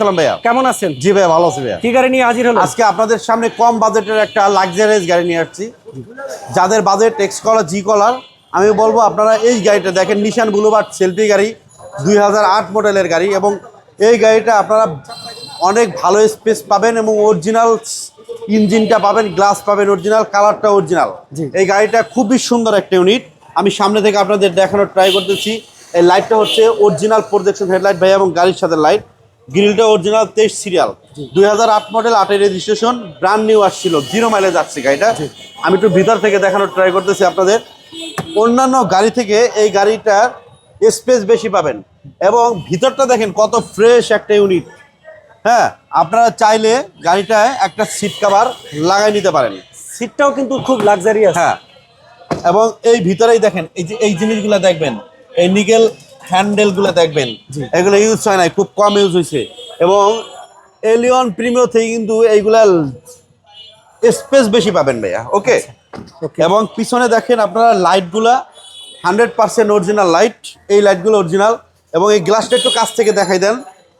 সালাম ভাইয়া। কেমন আছেন? জি ভাইয়া ভালো আছি ভাইয়া। কি গাড়ি নিয়ে হাজির হলো আজকে আপনাদের সামনে কম বাজেটের একটা লাক্সারিয়াস গাড়ি নিয়ে আসছি। যাদের বাজেট এক্স কলার জি কলার আমি বলব আপনারা এই গাড়িটা দেখেন নিশান বুলুবার্ড সেলফি গাড়ি দুই হাজার আট মডেলের গাড়ি এবং এই গাড়িটা আপনারা অনেক ভালো স্পেস পাবেন এবং অরিজিনাল ইঞ্জিনটা পাবেন গ্লাস পাবেন অরিজিনাল কালারটা অরিজিনাল এই গাড়িটা খুবই সুন্দর একটা ইউনিট আমি সামনে থেকে আপনাদের দেখানোর ট্রাই করতেছি। এই লাইটটা হচ্ছে অরিজিনাল প্রোজেকশন হেডলাইট ভাই এবং গাড়ির সাথে লাইট গ্রিলটা অরিজিনাল তেইশ সিরিয়াল দুই হাজার আট মডেল আটের রেজিস্ট্রেশন ব্র্যান্ড নিউ আসছিল জিরো মাইলেজ আসছে গাড়িটা। আমি একটু ভিতর থেকে দেখানোর ট্রাই করতেছি আপনাদের। অন্যান্য গাড়ি থেকে এই গাড়িটার স্পেস বেশি পাবেন। এবং ভিতরটা দেখেন কত ফ্রেশ একটা ইউনিট হ্যাঁ আপনারা চাইলে গাড়িটায় একটা সিট কাভার লাগাই নিতে পারেন। সিটটাও কিন্তু খুব লাক্সারিয়াস হ্যাঁ। এবং এই ভিতরেই দেখেন এই যে এই জিনিসগুলো দেখবেন এই নিকেল হ্যান্ডেলগুলো দেখবেন এগুলো ইউজ হয় নাই খুব কম ইউজ হয়েছে এবং এলিয়ন প্রিমিও থেকে কিন্তু এইগুলা স্পেস বেশি পাবেন ভাইয়া ওকে ওকে এবং পিছনে দেখেন আপনারা লাইটগুলা হান্ড্রেড পার্সেন্ট অরিজিনাল লাইট এই লাইটগুলো অরিজিনাল এবং এই গ্লাসটা একটু কাছ থেকে দেখাই দেন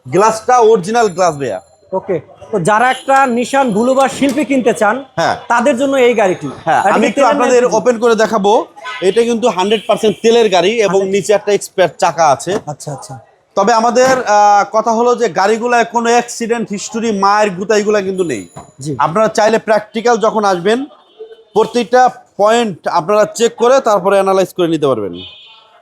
গ্লাসটা অরিজিনাল গ্লাস ভাইয়া। ওকে তো যারা একটা নিশান বুলুবার শিল্পী কিনতে চান হ্যাঁ। তাদের জন্য এই গাড়িটি। হ্যাঁ আমি একটু আপনাদের ওপেন করে দেখাবো। এটা কিন্তু হান্ড্রেড পার্সেন্ট তেলের গাড়ি এবং নিচে একটা এক্সপায়ার চাকা আছে। আচ্ছা আচ্ছা। তবে আমাদের কথা হলো যে গাড়িগুলায় কোনো অ্যাক্সিডেন্ট হিস্টোরি মায়ের গুতা এগুলা কিন্তু নেই। আপনারা চাইলে প্র্যাকটিক্যাল যখন আসবেন প্রতিটা পয়েন্ট আপনারা চেক করে তারপরে অ্যানালাইজ করে নিতে পারবেন।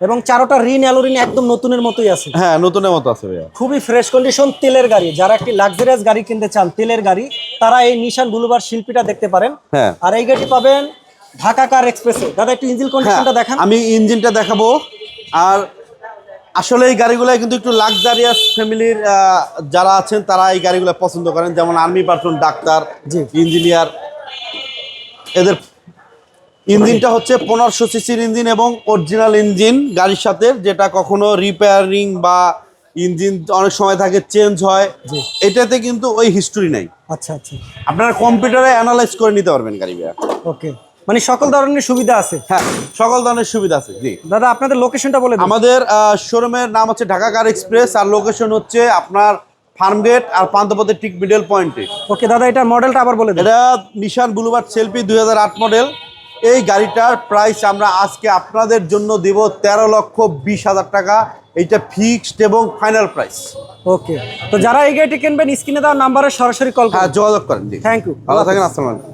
এবং চারোটা রিন অ্যালোরিন একদম নতুনের মতোই আছে। হ্যাঁ নতুনের মতো আছে ভাইয়া। খুবই ফ্রেশ কন্ডিশন তেলের গাড়ি। যারা একটি লাক্সারিয়াস গাড়ি কিনতে চান তেলের গাড়ি তারা এই নিশান বুলুবার শিল্পীটা দেখতে পারেন। হ্যাঁ। আর এই গাড়ি পাবেন ঢাকা কার এক্সপ্রেসে? দাদা একটু ইঞ্জিন হ্যাঁ কন্ডিশনটা দেখান। আমি ইঞ্জিনটা দেখাবো। আর আসলে এই গাড়িগুলো কিন্তু একটু লাক্সারিয়াস ফ্যামিলির যারা আছেন তারা এই গাড়িগুলো পছন্দ করেন। যেমন আর্মি পার্সন ডাক্তার। ইঞ্জিনিয়ার এদের ইঞ্জিনটা হচ্ছে পনেরোশো সিসির ইঞ্জিন এবং অরিজিনাল ইঞ্জিন গাড়ির সাথে যেটা কখনো রিপেয়ারিং বা ইঞ্জিন অনেক সময় থাকে চেঞ্জ হয়। এটাতে কিন্তু ওই হিস্টোরি নাই। আচ্ছা আচ্ছা। আপনারা কম্পিউটারে অ্যানালাইজ করে নিতে পারবেন গাড়ি ওকে মানে সকল ধরনের সুবিধা আছে। হ্যাঁ সকল ধরনের সুবিধা আছে জি। দাদা আপনাদের লোকেশনটা বলে আমাদের শোরুমের নাম হচ্ছে ঢাকা কার এক্সপ্রেস আর লোকেশন হচ্ছে আপনার ফার্মগেট আর পান্তপথের ঠিক মিডল পয়েন্টে ওকে দাদা এটা মডেলটা আবার বলে দিন। এটা নিশান বুলুবার সেলফি দুই হাজার আট মডেল এই গাড়িটার প্রাইস আমরা আজকে আপনাদের জন্য দেব তেরো লক্ষ বিশ হাজার টাকা। এইটা ফিক্সড এবং ফাইনাল প্রাইস ওকে তো যারা এই গাড়িটি কিনবেন স্ক্রিনে দেওয়া নাম্বারে সরাসরি কল হ্যাঁ যোগাযোগ করেন থ্যাংক ইউ ভালো থাকেন আসসালাম আলাইকুম।